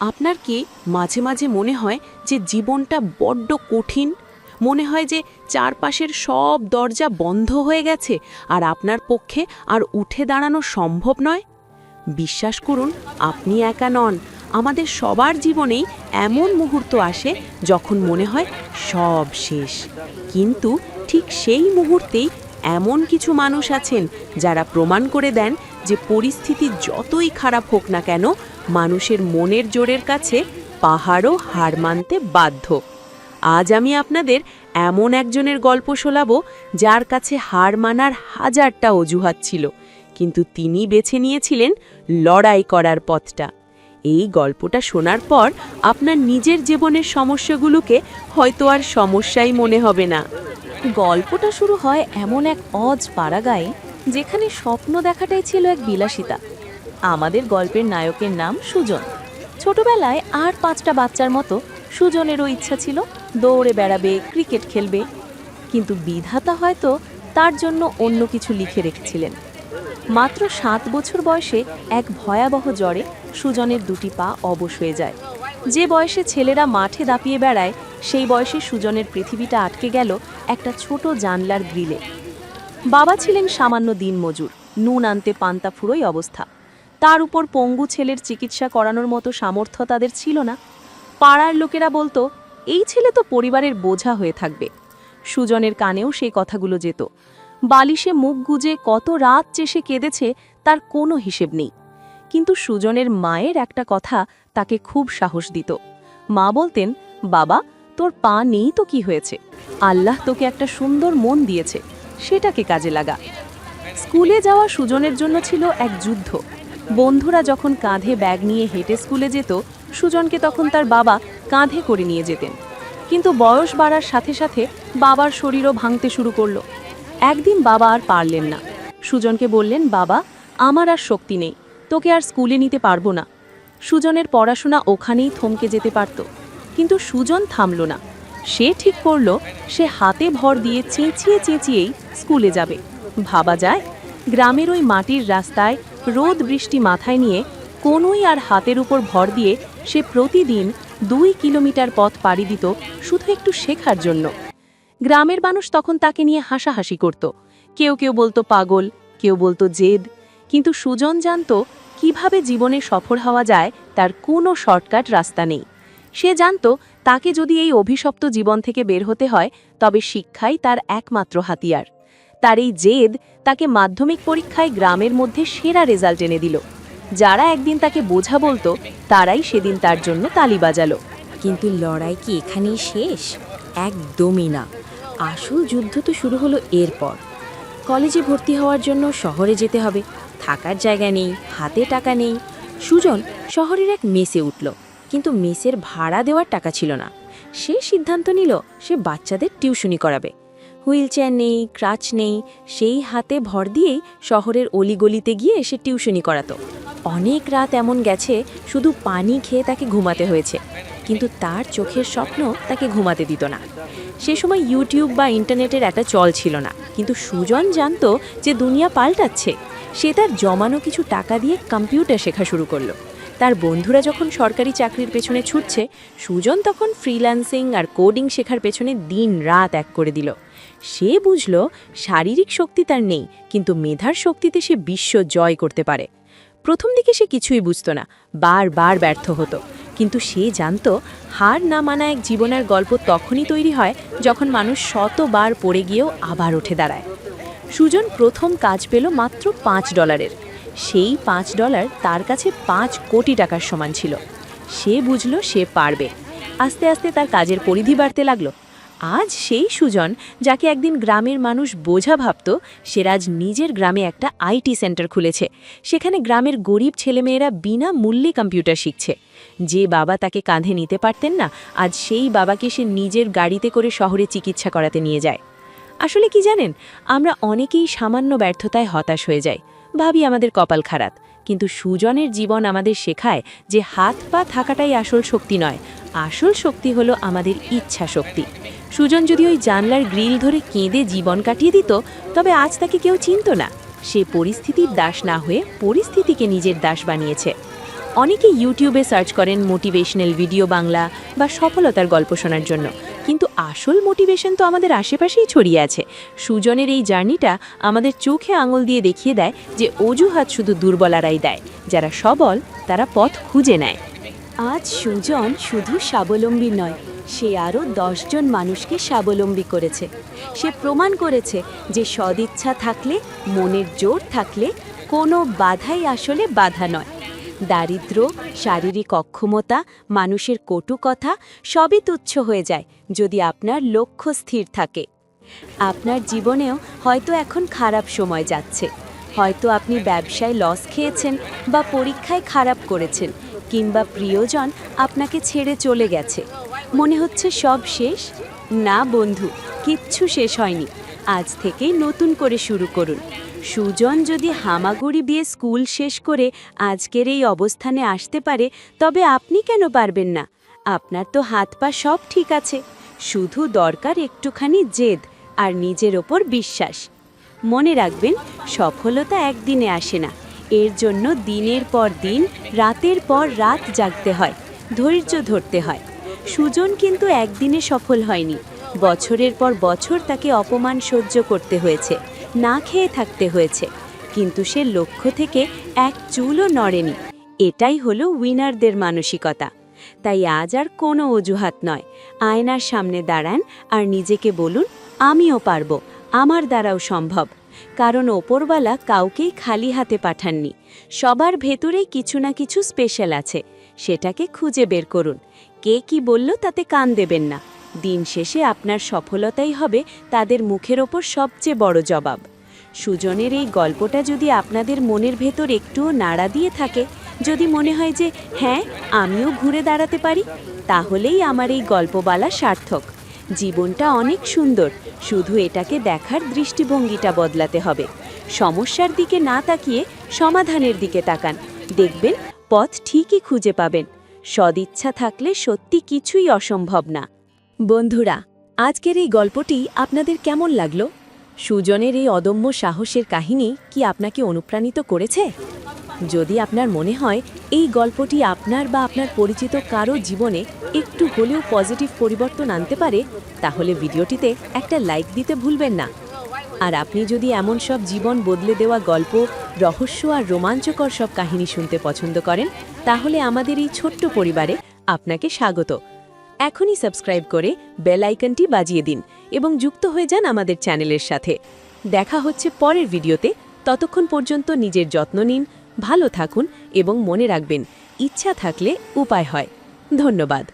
আপনার কি মাঝে মাঝে মনে হয় যে জীবনটা বড্ড কঠিন? মনে হয় যে চারপাশের সব দরজা বন্ধ হয়ে গেছে আর আপনার পক্ষে আর উঠে দাঁড়ানো সম্ভব নয়? বিশ্বাস করুন, আপনি একা নন। আমাদের সবার জীবনেই এমন মুহূর্ত আসে যখন মনে হয় সব শেষ। কিন্তু ঠিক সেই মুহূর্তেই এমন কিছু মানুষ আছেন যারা প্রমাণ করে দেন যে পরিস্থিতি যতই খারাপ হোক না কেন মানুষের মনের জোরের কাছে পাহাড়ও হার মানতে বাধ্য। আজ আমি আপনাদের এমন একজনের গল্প শোনাবো যার কাছে হার মানার হাজারটা অজুহাত ছিল, কিন্তু তিনি বেছে নিয়েছিলেন লড়াই করার পথটা। এই গল্পটা শোনার পর আপনার নিজের জীবনের সমস্যাগুলোকে হয়তো আর সমস্যাই মনে হবে না। গল্পটা শুরু হয় এমন এক অজ পাড়াগাঁয়ে, যেখানে স্বপ্ন দেখাটাই ছিল এক বিলাসিতা। আমাদের গল্পের নায়কের নাম সুজন। ছোটবেলায় আর পাঁচটা বাচ্চার মতো সুজনেরও ইচ্ছা ছিল দৌড়ে বেড়াবে, ক্রিকেট খেলবে। কিন্তু বিধাতা হয়তো তার জন্য অন্য কিছু লিখে রেখেছিলেন। মাত্র সাত বছর বয়সে এক ভয়াবহ জ্বরে সুজনের দুটি পা অবশ হয়ে যায়। যে বয়সে ছেলেরা মাঠে দাপিয়ে বেড়ায় সেই বয়সে সুজনের পৃথিবীটা আটকে গেল একটা ছোট জানলার গ্রিলে। বাবা ছিলেন সামান্য দিনমজুর, নুন আনতে পান্তা ফুরোই অবস্থা। তার উপর পঙ্গু ছেলের চিকিৎসা করানোর মতো সামর্থ্য তাদের ছিল না। পাড়ার লোকেরা বলতো, এই ছেলে তো পরিবারের বোঝা হয়ে থাকবে। সুজনের কানেও সেই কথাগুলো যেত। বালিশে মুখ গুজে কত রাত চেষে কেঁদেছে, তার কোনো হিসেব নেই। কিন্তু সুজনের মায়ের একটা কথা তাকে খুব সাহস দিত। মা বলতেন, বাবা তোর পা নেই তো কি হয়েছে? আল্লাহ তোকে একটা সুন্দর মন দিয়েছে, সেটাকে কাজে লাগা। স্কুলে যাওয়া সুজনের জন্য ছিল এক যুদ্ধ। বন্ধুরা যখন কাঁধে ব্যাগ নিয়ে হেঁটে স্কুলে যেত, সুজনকে তখন তার বাবা কাঁধে করে নিয়ে যেতেন। কিন্তু বয়স বাড়ার সাথে সাথে বাবার শরীরও ভাঙতে শুরু করল। একদিন বাবা আর পারলেন না। সুজনকে বললেন, বাবা, আমার আর শক্তি নেই, তোকে আর স্কুলে নিতে পারব না। সুজনের পড়াশোনা ওখানেই থমকে যেতে পারত। কিন্তু সুজন থামল না। সে ঠিক করল, সে হাতে ভর দিয়ে চেঁচিয়ে চেঁচিয়েই স্কুলে যাবে। ভাবা যায়, গ্রামের ওই মাটির রাস্তায় রোদ বৃষ্টি মাথায় নিয়ে কোনোই আর হাতের উপর ভর দিয়ে সে প্রতিদিন দুই কিলোমিটার পথ পাড়ি দিত শুধু একটু শেখার জন্য। গ্রামের মানুষ তখন তাকে নিয়ে হাসাহাসি করত। কেউ কেউ বলতো পাগল, কেউ বলতো জেদ, কিন্তু সুজন জানতো কীভাবে জীবনে সফল হওয়া যায় তার কোনো শর্টকাট রাস্তা নেই। সে জানত তাকে যদি এই অভিশপ্ত জীবন থেকে বের হতে হয়, তবে শিক্ষাই তার একমাত্র হাতিয়ার। তার এই জেদ তাকে মাধ্যমিক পরীক্ষায় গ্রামের মধ্যে সেরা রেজাল্ট এনে দিল। যারা একদিন তাকে বোঝা বলতো, তারাই সেদিন তার জন্য তালি বাজালো। কিন্তু লড়াই কি এখানেই শেষ? একদমই না। আসল যুদ্ধ তো শুরু হলো এরপর। কলেজে ভর্তি হওয়ার জন্য শহরে যেতে হবে। থাকার জায়গা নেই, হাতে টাকা নেই। সুজন শহরের এক মেসে উঠল। কিন্তু মেসের ভাড়া দেওয়ার টাকা ছিল না। সে সিদ্ধান্ত নিল, সে বাচ্চাদের টিউশনি করাবে। হুইল চেয়ার নেই, ক্রাচ নেই, সেই হাতে ভর দিয়েই শহরের অলিগলিতে গিয়ে সে টিউশনি করাতো। অনেক রাত এমন গেছে, শুধু পানি খেয়ে তাকে ঘুমাতে হয়েছে। কিন্তু তার চোখের স্বপ্ন তাকে ঘুমাতে দিত না। সে সময় ইউটিউব বা ইন্টারনেটের একটা চল ছিল না। কিন্তু সুজন জানতো যে দুনিয়া পাল্টাচ্ছে। সে তার জমানো কিছু টাকা দিয়ে কম্পিউটার শেখা শুরু করল। তার বন্ধুরা যখন সরকারি চাকরির পেছনে ছুটছে, সুজন তখন ফ্রিল্যান্সিং আর কোডিং শেখার পেছনে দিন রাত এক করে দিল। সে বুঝল শারীরিক শক্তি তার নেই, কিন্তু মেধার শক্তিতে সে বিশ্ব জয় করতে পারে। প্রথম দিকে সে কিছুই বুঝত না, বারবার ব্যর্থ হতো। কিন্তু সে জানতো, হার না মানা এক জীবনের গল্প তখনই তৈরি হয় যখন মানুষ শতবার পড়ে গিয়েও আবার উঠে দাঁড়ায়। সুজন প্রথম কাজ পেল মাত্র পাঁচ ডলারের। সেই পাঁচ ডলার তার কাছে পাঁচ কোটি টাকার সমান ছিল। সে বুঝল সে পারবে। আস্তে আস্তে তার কাজের পরিধি বাড়তে লাগল। আজ সেই সুজন, যাকে একদিন গ্রামের মানুষ বোঝা ভাবত, সে আজ নিজের গ্রামে একটা আইটি সেন্টার খুলেছে। সেখানে গ্রামের গরিব ছেলেমেয়েরা বিনা মূল্যে কম্পিউটার শিখছে। যে বাবা তাকে কাঁধে নিতে পারতেন না, আজ সেই বাবাকে সে নিজের গাড়িতে করে শহরে চিকিৎসা করাতে নিয়ে যায়। আসলে কি জানেন, আমরা অনেকেই সামান্য ব্যর্থতায় হতাশ হয়ে যাই। ভাবি আমাদের কপাল খারাপ। কিন্তু সুজনের জীবন আমাদের শেখায় যে হাত পা থাকাটাই আসল শক্তি নয়। আসল শক্তি হলো আমাদের ইচ্ছা শক্তি। সুজন যদি ওই জানলার গ্রিল ধরে কেঁদে জীবন কাটিয়ে দিত, তবে আজ তাকে কেউ চিনত না। সে পরিস্থিতির দাস না হয়ে পরিস্থিতিকে নিজের দাস বানিয়েছে। অনেকে ইউটিউবে সার্চ করেন মোটিভেশনাল ভিডিও বাংলা বা সফলতার গল্প শোনার জন্য। কিন্তু আসল মোটিভেশন তো আমাদের আশেপাশেই ছড়িয়ে আছে। সুজনের এই জার্নিটা আমাদের চোখে আঙুল দিয়ে দেখিয়ে দেয় যে অজুহাত শুধু দুর্বলারাই দেয়, যারা সবল, তারা পথ খুঁজে নেয়। আজ সুজন শুধু স্বাবলম্বী নয়, সে আরও দশজন মানুষকে স্বাবলম্বী করেছে। সে প্রমাণ করেছে যে সদিচ্ছা থাকলে, মনের জোর থাকলে কোনো বাধাই আসলে বাধা নয়। দারিদ্র, শারীরিক অক্ষমতা, মানুষের কটু কথা সবই তুচ্ছ হয়ে যায় যদি আপনার লক্ষ্য স্থির থাকে। আপনার জীবনেও হয়তো এখন খারাপ সময় যাচ্ছে। হয়তো আপনি ব্যবসায় লস খেয়েছেন বা পরীক্ষায় খারাপ করেছেন কিংবা প্রিয়জন আপনাকে ছেড়ে চলে গেছে। মনে হচ্ছে সব শেষ? না বন্ধু, কিচ্ছু শেষ হয়নি। আজ থেকেই নতুন করে শুরু করুন। সুজন যদি হামাগুড়ি দিয়ে স্কুল শেষ করে আজকের এই অবস্থানে আসতে পারে, তবে আপনি কেন পারবেন না? আপনার তো হাত পা সব ঠিক আছে। শুধু দরকার একটুখানি জেদ আর নিজের ওপর বিশ্বাস। মনে রাখবেন, সফলতা একদিনে আসে না। এর জন্য দিনের পর দিন, রাতের পর রাত জাগতে হয়, ধৈর্য ধরতে হয়। সুজন কিন্তু একদিনে সফল হয়নি। বছরের পর বছর তাকে অপমান সহ্য করতে হয়েছে। না খেয়ে থাকতে হয়েছে। কিন্তু সে লক্ষ্য থেকে এক চুলও নড়েনি। এটাই হলো উইনারদের মানসিকতা। তাই আজ আর কোনো অজুহাত নয়। আয়নার সামনে দাঁড়ান আর নিজেকে বলুন, আমিও পারব। আমার দ্বারাও সম্ভব। কারণ ওপরওয়ালা কাউকেই খালি হাতে পাঠাননি। সবার ভেতরেই কিছু না কিছু স্পেশাল আছে। সেটাকে খুঁজে বের করুন। কে কি বলল তাতে কান দেবেন না। দিন শেষে আপনার সফলতাই হবে তাদের মুখের ওপর সবচেয়ে বড় জবাব। সুজনের এই গল্পটা যদি আপনাদের মনের ভেতর একটুও নাড়া দিয়ে থাকে, যদি মনে হয় যে হ্যাঁ আমিও ঘুরে দাঁড়াতে পারি, তাহলেই আমার এই গল্পবালা সার্থক। জীবনটা অনেক সুন্দর, শুধু এটাকে দেখার দৃষ্টিভঙ্গিটা বদলাতে হবে। সমস্যার দিকে না তাকিয়ে সমাধানের দিকে তাকান। দেখবেন, পথ ঠিকই খুঁজে পাবেন। সদিচ্ছা থাকলে সত্যি কিছুই অসম্ভব না। বন্ধুরা, আজকের এই গল্পটি আপনাদের কেমন লাগল? সুজনের এই অদম্য সাহসের কাহিনী কি আপনাকে অনুপ্রাণিত করেছে? যদি আপনার মনে হয় এই গল্পটি আপনার বা আপনার পরিচিত কারও জীবনে একটু হলেও পজিটিভ পরিবর্তন আনতে পারে, তাহলে ভিডিওটিতে একটা লাইক দিতে ভুলবেন না। আর আপনি যদি এমন সব জীবন বদলে দেওয়া গল্প, রহস্য আর রোমাঞ্চকর সব কাহিনী শুনতে পছন্দ করেন, তাহলে আমাদের এই ছোট্ট পরিবারে আপনাকে স্বাগত। এখনই সাবস্ক্রাইব করে বেল আইকনটি বাজিয়ে দিন এবং যুক্ত হয়ে যান আমাদের চ্যানেলের সাথে। দেখা হচ্ছে পরের ভিডিওতে। ততক্ষণ পর্যন্ত নিজের যত্ন নিন, ভালো থাকুন এবং মনে রাখবেন, ইচ্ছা থাকলে উপায় হয়। ধন্যবাদ।